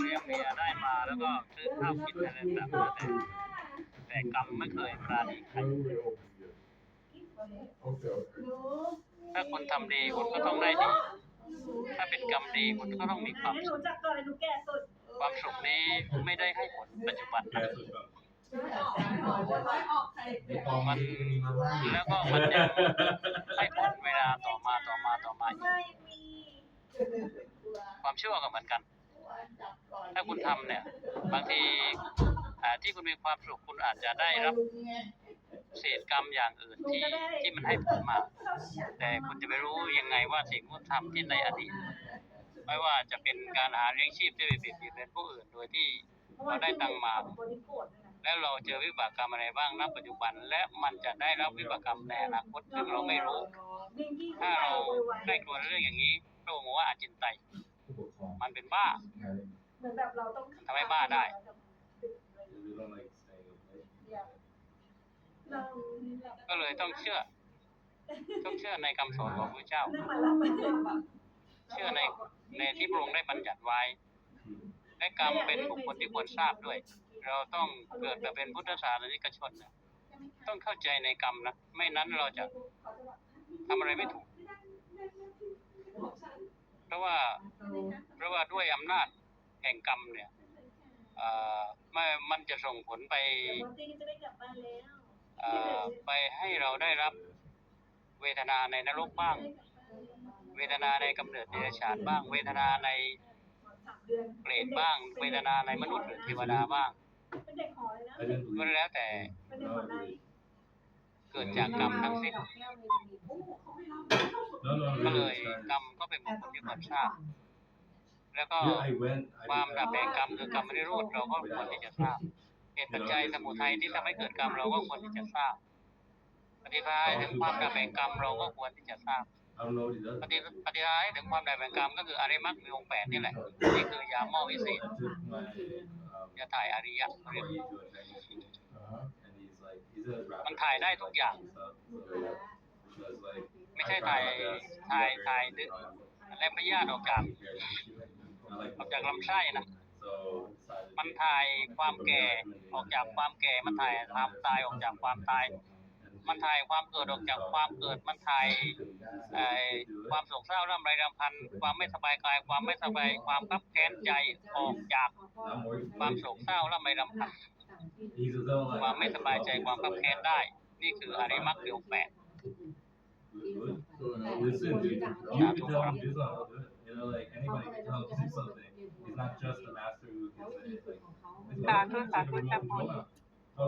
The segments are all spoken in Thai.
เลี้ยงเมียได้มาแล้วก็ซื้อข้าวกินอะไรต่างๆแต่แต่กรรมไม่เคยปราณีใครถ้าคุณทำดีคุณก็ต้องได้ดี ถ้าเป็นกรรมดีคุณก็ต้องมีความสุขความสุขนี้ไม่ได้ให้ผลปัจจุบันนะมันแล้วก็มันจะให้ผลเวลาต่อมาต่อมาต่อมาความเชั่วก็เหมือนกัน ถ้าคุณทำเนี่ย บางทีที่คุณมีความสุขคุณอาจจะได้รับเศษกรรมอย่างอื่นที่ที่มันให้ผลมา แต่คุณจะไปรู้ยังไงว่าสิ่งที่คุณทำที่ในอดีตไม่ว่าจะเป็นการหาเลี้ยงชีพที่ไปเบียดเบียนผู้อื่นโดยที่เราได้ตังมากแล้วเราเจอวิบากกรรมอะไรบ้างณปัจจุบัน และมันจะได้รับวิบากกรรมในอนาคตซึ่งเราไม่รู้ ถ้าเราได้กลัวเรื่องอย่างนี้พระองค์ว่าอาจินไต ยมันเป็นบ้า เหมือนแบบเราต้องทำให้บ้าได้ เราก็เลยต้องเชื่อ ต้องเชื่อในคำสอนของพระเจ้า เรื่องมารับมาเชื่อในในที่พระองค์ได้บัญญัติไว้และกรรมเป็นบุคคลที่ควรทราบด้วย เราต้องเกิดมาเป็นพุทธศาสนิกชนนะต้องเข้าใจในกรรมนะ ไม่นั้นเราจะทำอะไรไม่ถูกเพ ราะว่าเพราะว่าด้วยอำนาจแห่งกรรมเนี่ยอ่อไม่มันจะส่งผลไปเดี๋ยวมอตี้ก็จะได้กลับบ้าไปให้เราได้รับเวทนาในนรกบ้าง เวทนาในกำเนิดเดรัจฉานบ้าง เวทนาในเปรตบ้าง เวทนาในมนุษย์หรือเทวดาบ้างก็แล้วแต่เป็นเด็กหอในเกิดจากกรรมทั้งสิ้น ก็เลยกรรมก็เป็นบุคคลที่ควรทราบแล้วก็ความดับแห่งกรรมคือกรรมนิโรธเราก็ควรที่จะทราบเหตุปัจจัยสมุทัยที่ทำให้เกิดกรรมเราก็ควรที่จะทราบปฏิภาณถึงความดับแห่งกรรมเราก็ควรที่จะทราบปฏิปฏิภาณถึงความดับแห่งกรรมก็คืออริยมรรคมีองค์แปดนี่แหละ นี่คือยาหม้อวิเศษยาถ่ายอริยะเรียกมันถ่ายได้ทุกอย่าง ไม่ใช่ถ่ายถ่ายถ่ายดึงและพยาธิออกจากออกจากลำไส้นะมันถ่ายความแก่ออกจากความแก่มันถ่ายความตายออกจากความตาย มันถ่ายความเกิดออกจากความเกิด มันถ่ายความโศกเศร้าร่ำไรรำพัน ความไม่สบายกาย ความไม่สบาย ความคับแค้นใจออกจากความโศกเศร้าร่ำไรรำพัน ความไม่สบายใจความคับแค้นได้ นี่คืออริมรรคมีองค์แปด Listen, dude. You can tell him to do something, he'll do it. You know, like anybody can tell him to do something. He's not just the master who can say it. Like, สาธุสาธุจ้าบุญ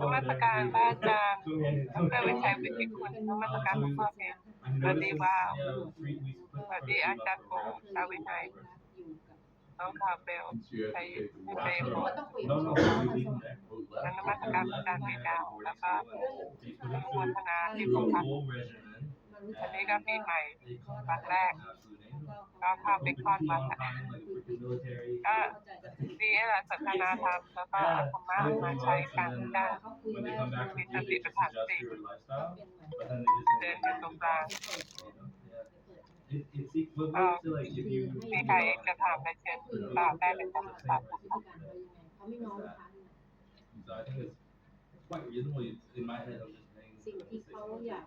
นมัสการพระอาจารย์ดรวิชัยวิจิตรคุณนมัสการหลวงพ่อเพชรสวัสดีว้าวสวัสดีอาจารย์โกชาวินัยน้องคาเบลชัยชัยพงศ์ No, no, we leave him there. นันมัสการอาจารย์ปีดาวแล้วก็ He's อนุโม putting ทนา through ที่ through ผม a ท full regimen. ำ อันนี้ก็ปีใหม่วันแรก ก็เข้าไปคลอดมาก็ดีอะไรสัทนาธรรมแล้วก็อาธรรมะมาใช้กันได้มีสติประสาสติเดินอยู่ตรงกลางมีใครจะถามไปเชิญตอบแด้เป็นคำตอบสิ่งที่เขาอยาก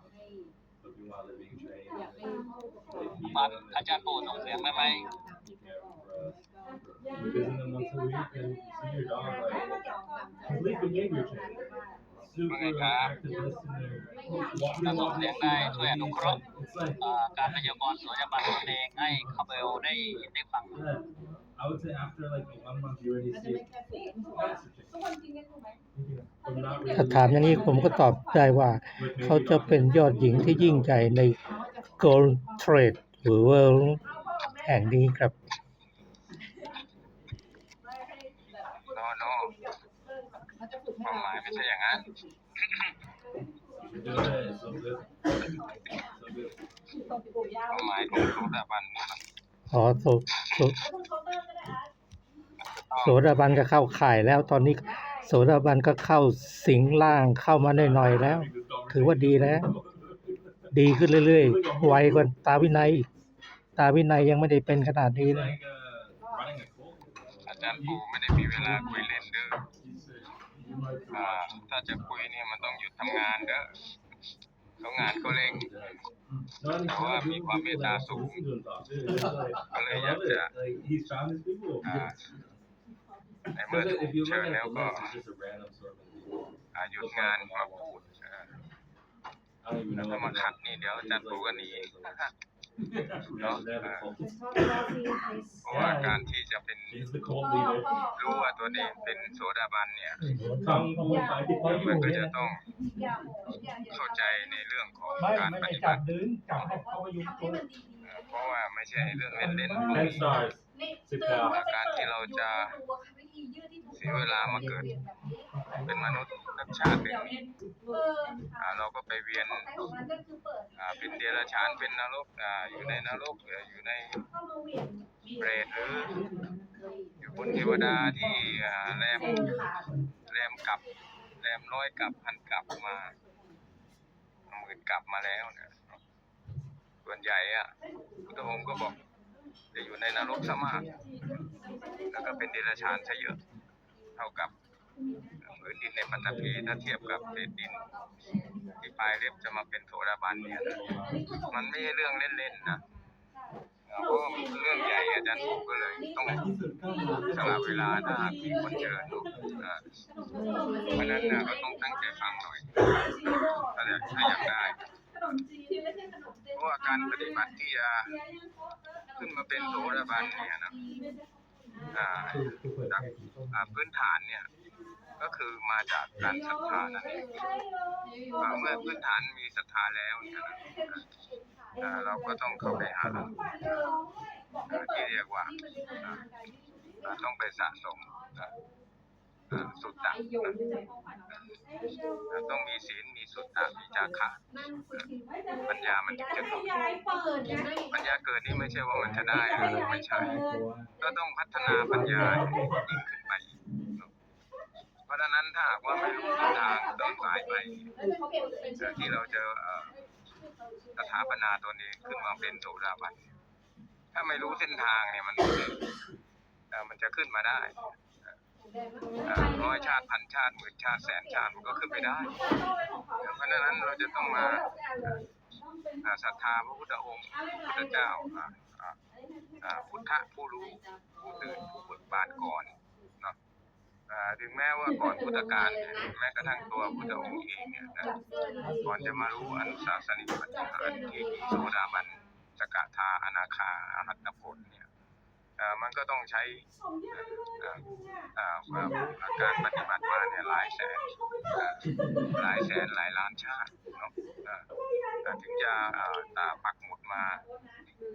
ให้ Looking while they're being trained. อยากให้มาอาจารย์ปู่ส่งเสียงได้ไหม Yeah, for us. You visit them once a week and you see your dog like complete behavior change. Super Okay, uh, active listener. walking ถ้าส่ง along เสียง the ได้ street, ช่วยอนุเคราะห์ It's like เอ่อการพยากรณ์สุญญบัตรตนเองให้คาเบลได้ได้ฟัง Yeah, I would say after like one month, you already มันจะ see ไม่ it. แค่เสียง massive change. ทุกคนกินกันถูกไหม From not ถ้า really ถามอย่างนี้ผมก็ตอบได้ว่า with เขา maybe จะเป็นยอดหญิงที่ยิ่งใหญ่ใน Gold Trade หรือ World แห่งนี้ครับ โนโนเขาจะฝึกคให้วามหเรามายไม่ใช่อย่างนั้น Yeah, it's so good. So good. ตบปู่ย่าความหมายของโสดาบันอ๋อโสโส โสดาบันก็เข้าข่ายแล้วตอนนี้ โสดาบันก็เข้าสิงล่างเข้ามาหน่อยๆแล้ว ถือว่าดีแล้ว ดีขึ้นเรื่อยๆไวกว่าตาวินัย ตาวินัยยังไม่ได้เป็นขนาดนี้เลยอาจารย์ปูไม่ได้มีเวลาคุยเล่นเด้ออถ้าจะคุยเนี่ยมันต้องหยุดทำงานเด้อเขางานเขาเร่งแต่ว่ามีความเมตตาสูง ก็เลยอยากจะอ่า ในเมื่อถูกเชิญแล้วก็อ่าหยุดงานมาพูดอ่าแล้วถ้ามาขัดนี่เดี๋ยวอาจารย์ปู่ก็หนีเนาะอ่าเพราะว่าการที่จะเป็นรู้ว่าตัวเองเป็นโสดาบันเนี่ยมันก็จะต้องเข้าใจในเรื่องของไม่การไม่ปได้ฏิจับับติดึงจับให้เขามายุงตัวเอ่อเพราะว่าไม่ใช่เรื่องเล่นๆ Ten stars การที่เราจะ เสียเวลามาเกิด เป็นมนุษย์สัญชาติหนึ่งอ่าเราก็ไปเวียนอ่าเป็นเดรัจฉานเป็นนรกอ่าอยู่ในนรกหรืออยู่ในเปรตหรืออยู่บนเทวดาที่อ่าแรมแรมกลับแรมร้อยกลับพันกลับมาหมื่นกลับมาแล้วเนี่ยส่วนใหญ่อะพุทธองค์ก็บอกจะอยู่ในนรกซะมาก แล้วก็เป็นเดรัจฉานซะเยอะ เท่ากับพื้นดินในปัตตภีถ้าเทียบกับเศษดิน ที่ปลายเล็บจะมาเป็นโสดาบันเนี่ยนะมันไม่ใช่เรื่องเล่นๆนะเพราะเรื่องใหญ่อาจารย์ผมก็เลยต้องสละเวลาถ้าหากมีคนเชิญเนอะอ่าเพราะฉะนั้นนะก็ต้องตั้งใจฟังหน่อยถ้าอยากได้เพราะว่าการปฏิบัติที่จะขึ้นมาเป็นโสดาบันเนี่ยนะ จากอ่าพื้นฐานเนี่ย ก็คือมาจากการศรัทธานั่นเองอ่าเมื่อพื้นฐานมีศรัทธาแล้วเนี่ยนะอ่าเราก็ต้องเข้าไปหาหลักอ่าที่เรียกว่าอ่าอ่าต้องไปสะสมอ่าอ่า สุตตะอ่าต้องมีศีลมีสุตตะมีจาคะปัญญามันถึงจะเกิดปัญญาเกิดนี่ไม่ใช่ว่ามันจะได้นะไม่ใช่ก็ต้องพัฒนาปัญญายิ่งขึ้นไปเพราะฉะนั้นถ้าหากว่าไม่รู้ทิศทางต้นสายไปเอ่อที่เราจะเอ่อสถาปนาตัวเองขึ้นมาเป็นโสดาบันถ้าไม่รู้เส้นทางเนี่ยมันเอ่อมันจะขึ้นมาได้เอ่อร้อยชาติพันชาติหมื่นชาติแสนชาติมันก็ขึ้นไปได้ เพราะฉะนั้นเราจะต้องมาศรัทธาพระพุทธองค์พระเจ้าอ่าอ่าอ่าพุทธะผู้รู้ผู้ตื่นผู้เบิกบานก่อนเนาะถึงแม้ว่าก่อนพุทธกาลแม้กระทั่งตัวพุทธองค์เองเนี่ยนะก่อนจะมารู้อนุสาสนิปฏิหารที่มีโสดาบันสกทาอนาคาอรหัตผลเนี่ย มันก็ต้องใช้อ่อเอ่อเอ่อการปฏิบัติมาเนี่ยหลายแสนอ่อหลายแสนหลายล้านชาติเนาะอ่อเอ่อถึงจะอ่อตาปักหมุดมา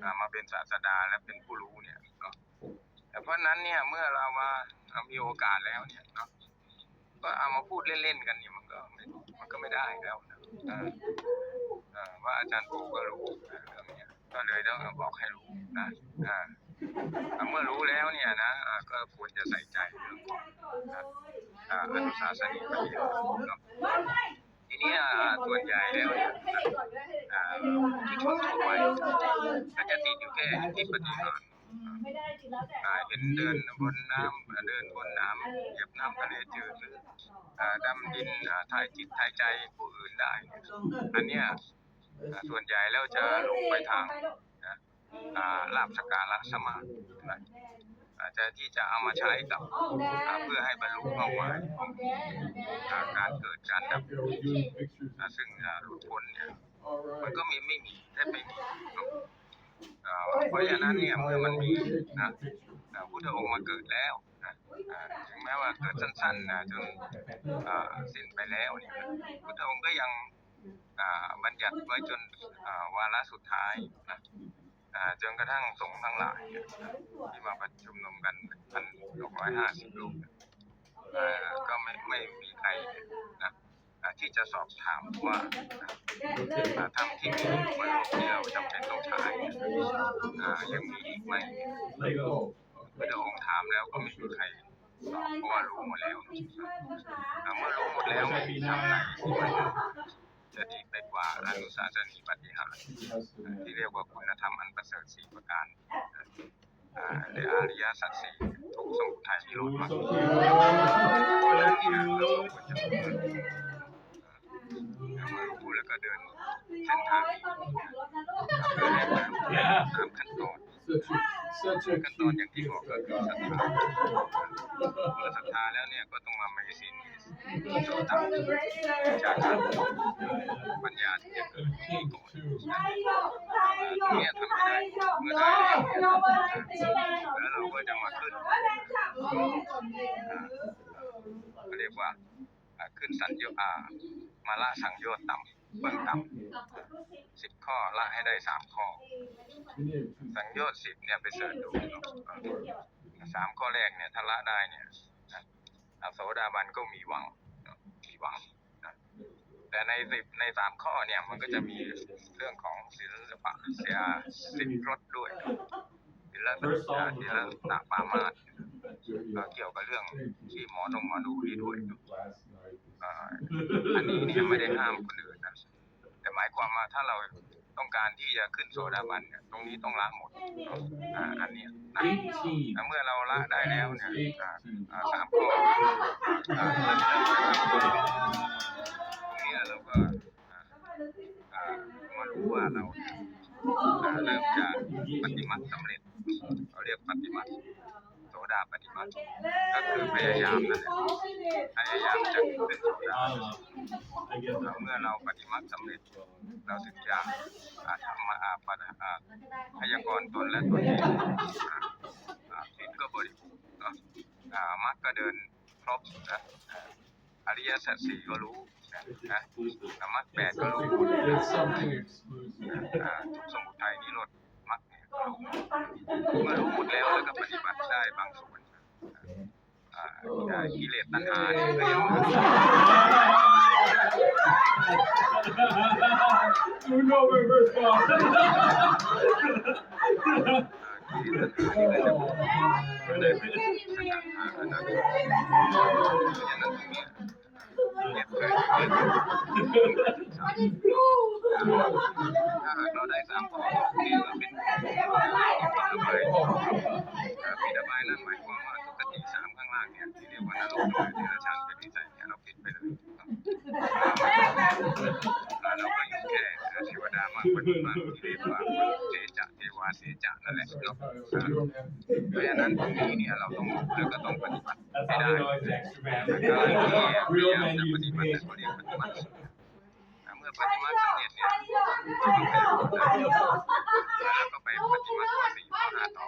อ่อมาเป็นศาสดาและเป็นผู้รู้เนี่ยเนาะแต่เพราะนั้นเนี่ยเมื่อเรามามีโอกาสแล้วเนี่ยเนาะก็เอามาพูดเล่นๆกันเนี่ยมันก็มันก็ไม่ได้แล้วนะเออเอ่อว่าอาจารย์ปู่ก็รู้นะเรื่องเนี้ยก็เลยต้องบอกให้รู้นะ อ่าเมื่อรู้แล้วเนี่ยนะก็ควรจะใส่ใจเรื่องของอ่าอ่าอนุสาสนีปฏิบัติเนาะทีนี้อ่าส่วนใหญ่แล้วเนี่ยที่ชนทั่วไปก็จะติดอยู่แค่ที่ปฏิหารย์อ่าเห็นเดินบนน้ำเดินบนน้ำเหยียบน้ำทะเลจืดหรืออ่าดำดินอ่าถ่ายจิตถ่ายใจผู้อื่นได้ อันเนี้ยส่วนใหญ่แล้วจะลงไปทาง ลาบสการะสมาธินะอาจจะที่จะเอามาใช้กับเพื่อให้บรรลุเป้าหมายของการเกิดการดับซึ่งหลุดพ้นเนี่ยมันก็มีไม่มีแทบไม่มีเพราะฉะนั้นเนี่ยเมื่อมันมีนะอ่าพุทธองค์มาเกิดแล้วนะถึงแม้ว่าเกิดสั้นๆนะจนสิ้นไปแล้วเนี่ยพุทธองค์ก็ยังบัญญัติไว้จนวาระสุดท้ายนะ จนกระทั่งสงฆ์ทั้งหลายเนี่ยที่มาประชุมนุมกันพันหกร้อยห้าสิบรูปเนี่ยอ่าก็ไม่ไม่มีใครนะอ่าที่จะสอบถามว่าอ่าถ้ำที่มีบนโลกที่เราจำเป็นต้องใช้เนี่ยอ่ายังมีอีกไหมพระองค์ถามแล้วก็ไม่มีใครตอบเพราะว่ารู้หมดแล้วอ่าเมื่อรู้หมดแล้วไม่มีทำไหนจะดีไปก ว่าอนุสาสนีปฏิหารที่เรียกว่าคุณธรรมอันประเสริฐสี่ประการอ่าในอริยสัจสี่ทุกสมุทัยนิโรธมรรคเพราะฉะนั้นเนี่ยเราควรจะมารู้แล้วก็เดินเส้นทางเพื่อให้มันตามขั้นตอนขั้นตอนอย่างที่บอกก็คือศรัทธาเมาแล้วเนี่ยก็ต้องมามีศีลมีโสตมีจากนั้นปัญญาที่จะเกิดขึ้นก่อนเนี่ยทำไม่ได้เมื่อได้แล้วเราก็จะมาขึ้นเขาเรียกว่าขึ้นสัญญาอ่ามาละสังโยชน์ต่ำเบื้องต่ำสิบข้อละให้ได้สามข้อ สังโยชน์สิบเนี่ยไปเสิร์ชดูสามข้อแรกเนี่ยถ้าละได้เนี่ย นะโสดาบันก็มีหวังมีหวังนะแต่ในสิบในสามข้อเนี่ยมันก็จะมีเรื่องของศีลปะเสียสิบรสด้วยศีลปะศีลตะปามาสก็เกี่ยวกับเรื่องที่หมอนงหมอดูนี่ด้วยอ่ออันนี้เนี่ยไม่ได้ห้ามคนอื่นนะแต่หมายความว่าถ้าเรา ต้องการที่จะขึ้นโสดาบันเนี่ยตรงนี้ต้องละหมดอ่าอันเนี้ยนะ Eighteen. เมื่อเราละได้แล้วเนี่ยอ่าอ่าสามข้ออ่าเริ่มเริ่มนะครับตรงนี้เราก็อ่าอ่ามารู้ว่าเราเนี่ยอ่าเริ่มจะปฏิบัติสำเร็จเราเรียกปฏิบัติโส ดาปฏิบัติ ก็คือพยายามนั่นแหละพยายามจะขึ้นโสดา I get แล้ว that. เมื่อเราปฏิบัติสำเร็จ เราถึงจะอ่าทำมอาปะอ่าพยากรณ์ตนและตนเองอ่าอ่าศีลก็บริบูรณ์นะมรรคก็เดินครบนะอริยสัจสี่ก็รู้นะมรรคแปดก็รู้ทุกสมุทัยนิโรธ เมื่อรู้หมดแล้วแล้วก็ปฏิบัติได้บางส่วนอ่าอ่ากิเลสตัณหาเนี่ยก็ยัง You know where we're from. ถ้าหากเราได้สามข้อนี่ก็เป็นปิดระบายนั่นหมายความว่าทุกติสามข้างล่างเนี่ยที่เรียกว่านรกหรือเดรัจฉานเป็นนิสัยเนี่ยเราปิดไปเลยเราก็ยู่แค่เทวดามากกว่านี้มาที่เรียกว่าเทจะเทวาเสจะนั่นแหละเนาะเพราะฉะนั้นตรงนี้เนี่ยเราต้องแล้วก็ต้องปฏิบัติ That's ให้ how ได้ they know it's extra การที่พ man. ยายาม Real จะ men ป use ฏิบัติ me. แต่เขาเรียกปฏิบัติเมื่อปฏิบัติสำเร็จเนี่ยแล้วก็ไปปฏิบัติข้อสี่ข้อห้าต่อ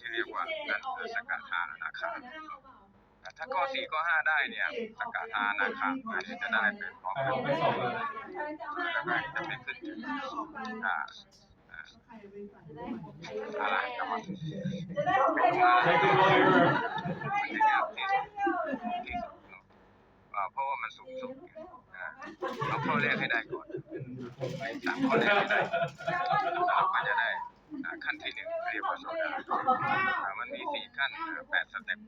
ที่เรียกว่านั่นคือสกทาอนาคาถ้าข้อสี่ข้อห้าได้เนี่ยสกทาอนาคาอันนี้จะได้เป็นพร้อมกันไปสองเลยแล้วก็จะไปขึ้นถึงอ่า อะไรกรรมจะได้ของใคร Take the lawyer. มันจะยากที่สุดที่สุดเนอะอ่าเพราะว่ามันสูงสุดอ่าเอาข้อแรกให้ได้ก่อนสามข้อแรกให้ได้แล้วก็จะได้ขั้นที่หนึ่งเรียกว่าโซดามันมีสี่ขั้นแปดสเต็ป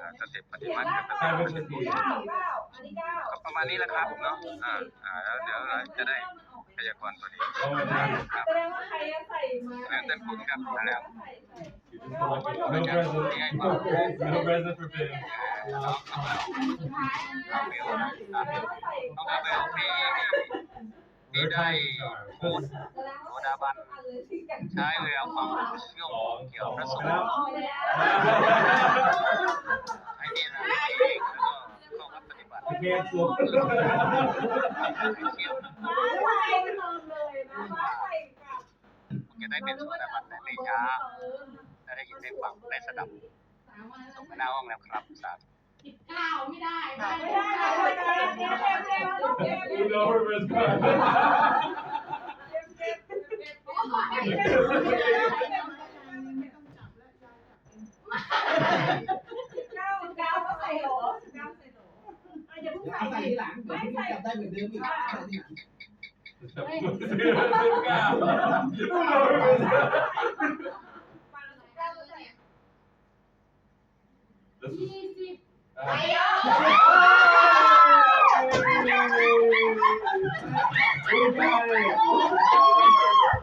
อ่าสเต็ปปฏิบัติกับสเต็ปปฏิบัติเก้าอันนี้เก้าก็ประมาณนี้แหละครับเนาะอ่าแล้วเดี๋ยวจะได้ พยากรณ์ตัวนี้ครับแสดงว่าใครใส่มาแล้วท่านคุณครับแล้ว No present. No present for Pim. น้องเบลน้องเบลที่ที่ได้พูดโสดาบันใช้เวลาฟังเชื่อมเกี่ยวกับพระสงฆ์ ไอ้นี่นะเองแล้วก็เข้าวัดปฏิบัติ Cancel. เที่ยวนะ มาใส่กันเลยนะมาใส่กับ จะได้ เป็นสดาบันแต่ไม่ช้าจะได้ยินได้ฟังได้สดับส่งมาหน้าห้องแล้วครับสาธุสิบเก้าไม่ได้ไม่ได้ไม่ได้เร็วเร็วเร็วลูกเร็ว You know where we're from. เก้าเก้าก็ใส่โหลเก้าใส่โหลอย่าเพิ่งใส่ใส่หลังเดี๋ยวพี่จับได้เหมือนเดิมอีก You know where we're Ayo!